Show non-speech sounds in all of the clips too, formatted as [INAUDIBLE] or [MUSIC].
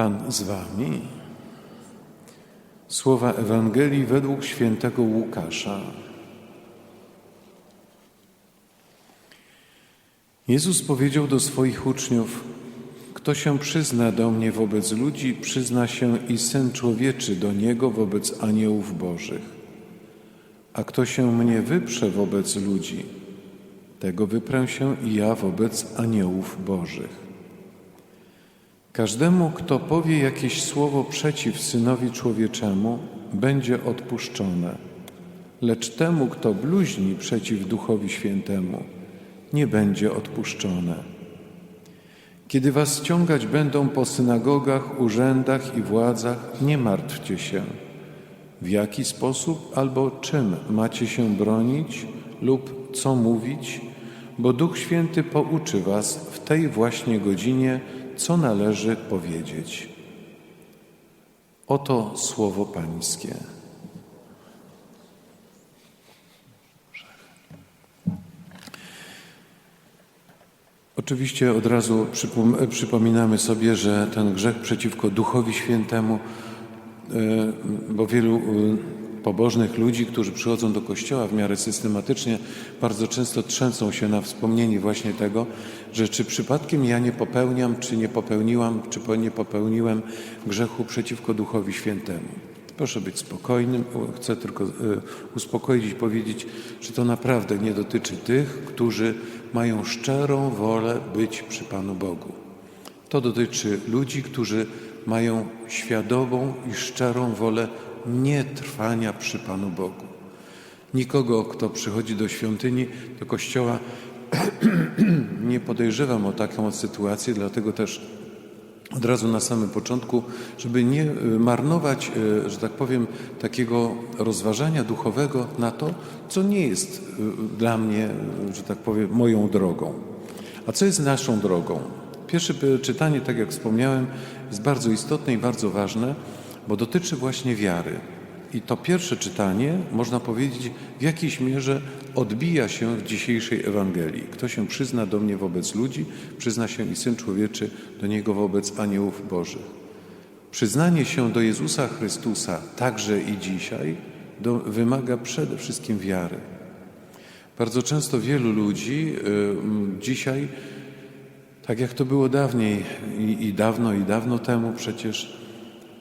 Pan z Wami. Słowa Ewangelii według świętego Łukasza. Jezus powiedział do swoich uczniów: Kto się przyzna do mnie wobec ludzi, przyzna się i syn człowieczy do niego wobec aniołów bożych. A kto się mnie wyprze wobec ludzi, tego wyprę się i ja wobec aniołów bożych. Każdemu, kto powie jakieś słowo przeciw synowi człowieczemu, będzie odpuszczone, lecz temu, kto bluźni przeciw duchowi świętemu, nie będzie odpuszczone. Kiedy was ściągać będą po synagogach, urzędach i władzach, nie martwcie się, w jaki sposób albo czym macie się bronić lub co mówić, bo Duch Święty pouczy was w tej właśnie godzinie, co należy powiedzieć. Oto słowo Pańskie. Oczywiście od razu przypom- przypominamy sobie, że ten grzech przeciwko Duchowi Świętemu, e, bo wielu e, pobożnych ludzi, którzy przychodzą do kościoła w miarę systematycznie, bardzo często trzęsą się na wspomnienie właśnie tego, że czy przypadkiem ja nie popełniam, czy nie popełniłam, czy nie popełniłem grzechu przeciwko Duchowi Świętemu. Proszę być spokojnym. Chcę tylko e, uspokoić i powiedzieć, że to naprawdę nie dotyczy tych, którzy mają szczerą wolę być przy Panu Bogu. To dotyczy ludzi, którzy mają świadomą i szczerą wolę nietrwania przy Panu Bogu. Nikogo, kto przychodzi do świątyni, do kościoła, [CLEARS THROAT] nie podejrzewam o taką sytuację, dlatego też od razu na samym początku, żeby nie y, marnować, y, że tak powiem, takiego rozważania duchowego na to, co nie jest y, dla mnie, że tak powiem, moją drogą. A co jest naszą drogą? Pierwsze czytanie, tak jak wspomniałem, jest bardzo istotne i bardzo ważne, bo dotyczy właśnie wiary. I to pierwsze czytanie, można powiedzieć, w jakiejś mierze odbija się w dzisiejszej Ewangelii. Kto się przyzna do mnie wobec ludzi, przyzna się i Syn Człowieczy do Niego wobec aniołów bożych. Przyznanie się do Jezusa Chrystusa także i dzisiaj do, wymaga przede wszystkim wiary. Bardzo często wielu ludzi y, dzisiaj, tak jak to było dawniej i, i dawno, i dawno temu przecież,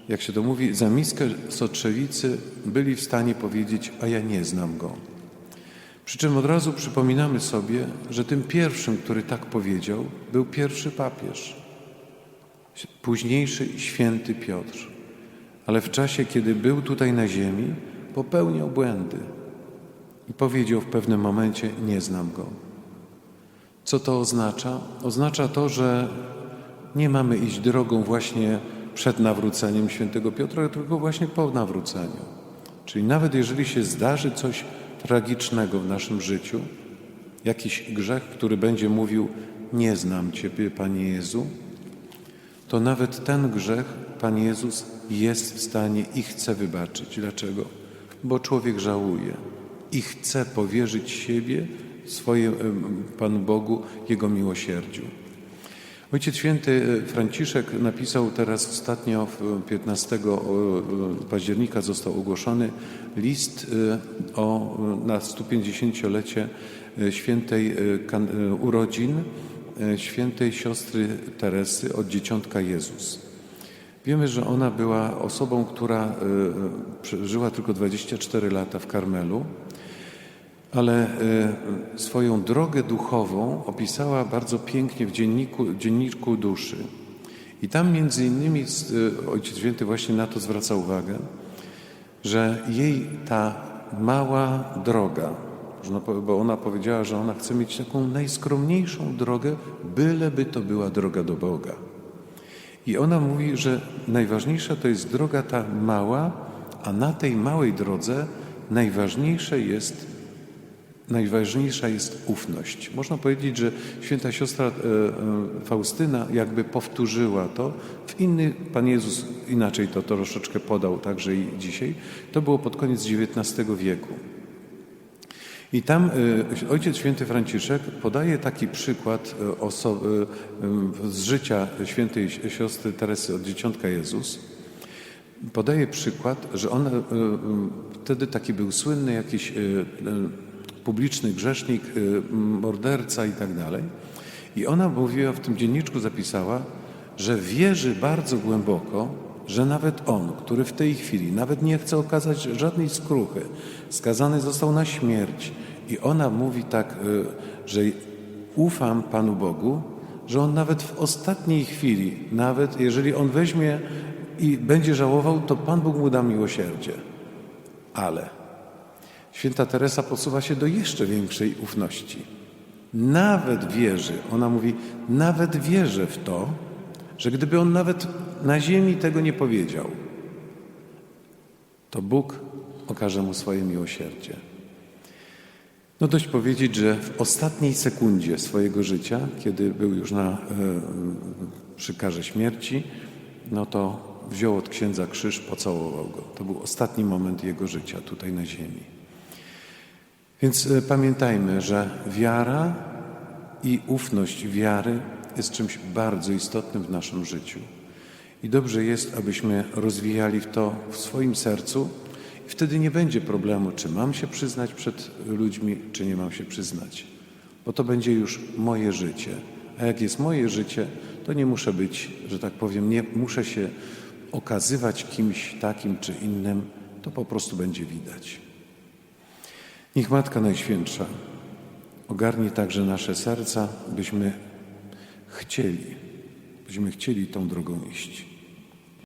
jak się to mówi, za miskę sotrzewicy byli w stanie powiedzieć, a ja nie znam go. Przy czym od razu przypominamy sobie, że tym pierwszym, który tak powiedział, był pierwszy papież, późniejszy święty Piotr. Ale w czasie, kiedy był tutaj na ziemi, popełniał błędy i powiedział w pewnym momencie: Nie znam go. Co to oznacza? Oznacza to, że nie mamy iść drogą właśnie przed nawróceniem świętego Piotra, tylko właśnie po nawróceniu. Czyli nawet jeżeli się zdarzy coś tragicznego w naszym życiu, jakiś grzech, który będzie mówił: Nie znam Ciebie, Panie Jezu, to nawet ten grzech Pan Jezus jest w stanie i chce wybaczyć. Dlaczego? Bo człowiek żałuje i chce powierzyć siebie swoje Panu Bogu, Jego miłosierdziu. Ojciec Święty e, Franciszek napisał teraz ostatnio, w 15 października został ogłoszony list e, o, na 150-lecie e, świętej urodzin świętej siostry Teresy od Dzieciątka Jezus. Wiemy, że ona była osobą, która żyła tylko 24 lata w Karmelu, ale y, swoją drogę duchową opisała bardzo pięknie w dzienniku, dzienniku duszy. I tam między innymi y, Ojciec Święty właśnie na to zwraca uwagę, że jej ta mała droga, bo ona powiedziała, że ona chce mieć taką najskromniejszą drogę, byleby to była droga do Boga. I ona mówi, że najważniejsza to jest droga ta mała, a na tej małej drodze najważniejsze jest najważniejsza jest ufność. Można powiedzieć, że święta siostra e, e, Faustyna jakby powtórzyła to. W inny, Pan Jezus inaczej to troszeczkę podał także i dzisiaj. To było pod koniec XIX wieku. I tam y, Ojciec Święty Franciszek podaje taki przykład y, oso- y, y, z życia świętej si- siostry Teresy od Dzieciątka Jezus. Podaje przykład, że y, wtedy taki był słynny jakiś publiczny grzesznik, y, morderca i tak dalej. I ona mówiła, w tym dzienniczku zapisała, że wierzy bardzo głęboko, że nawet on, który w tej chwili nawet nie chce okazać żadnej skruchy, skazany został na śmierć. I ona mówi tak, y, że ufam Panu Bogu, że on nawet w ostatniej chwili, nawet jeżeli on weźmie i będzie żałował, to Pan Bóg mu da miłosierdzie. Ale święta Teresa posuwa się do jeszcze większej ufności. Nawet wierzy, ona mówi, nawet wierzę w to, że gdyby on nawet na ziemi tego nie powiedział, to Bóg okaże mu swoje miłosierdzie. No dość powiedzieć, że w ostatniej sekundzie swojego życia, kiedy był już na, e, przy karze śmierci, no to wziął od księdza krzyż, pocałował go. To był ostatni moment jego życia tutaj na ziemi. Więc e, pamiętajmy, że wiara i ufność wiary jest czymś bardzo istotnym w naszym życiu. I dobrze jest, abyśmy rozwijali to w swoim sercu i wtedy nie będzie problemu, czy mam się przyznać przed ludźmi, czy nie mam się przyznać. Bo to będzie już moje życie. A jak jest moje życie, to nie muszę być, że tak powiem, nie muszę się okazywać kimś takim czy innym, to po prostu będzie widać. Niech Matka Najświętsza ogarnie także nasze serca, byśmy chcieli, byśmy chcieli tą drogą iść.